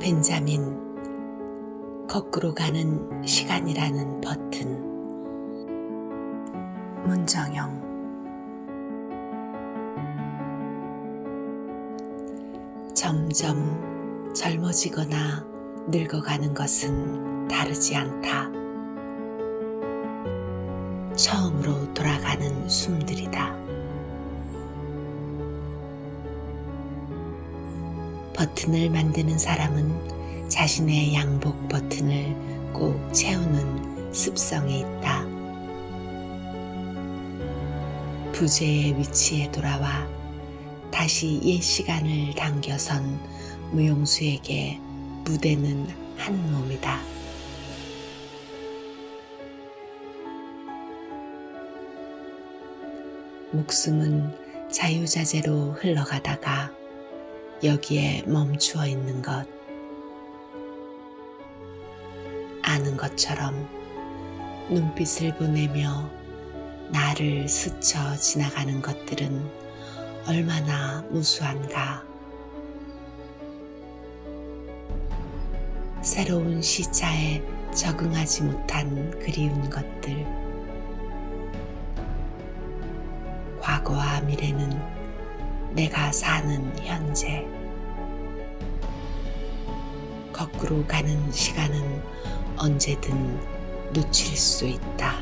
벤자민 거꾸로 가는 시간이라는 버튼 문정영 점점 젊어지거나 늙어가는 것은 다르지 않다. 처음으로 돌아가는 숨들 버튼을 만드는 사람은 자신의 양복 버튼을 꼭 채우는 습성이 있다. 부재의 위치에 돌아와 다시 옛 시간을 당겨선 무용수에게 무대는 한 몸이다. 목숨은 자유자재로 흘러가다가 여기에 멈추어 있는 것. 아는 것처럼 눈빛을 보내며 나를 스쳐 지나가는 것들은 얼마나 무수한가. 새로운 시차에 적응하지 못한 그리운 것들. 과거와 미래는 내가 사는 현재. 거꾸로 가는 시간은 언제든 놓칠 수 있다.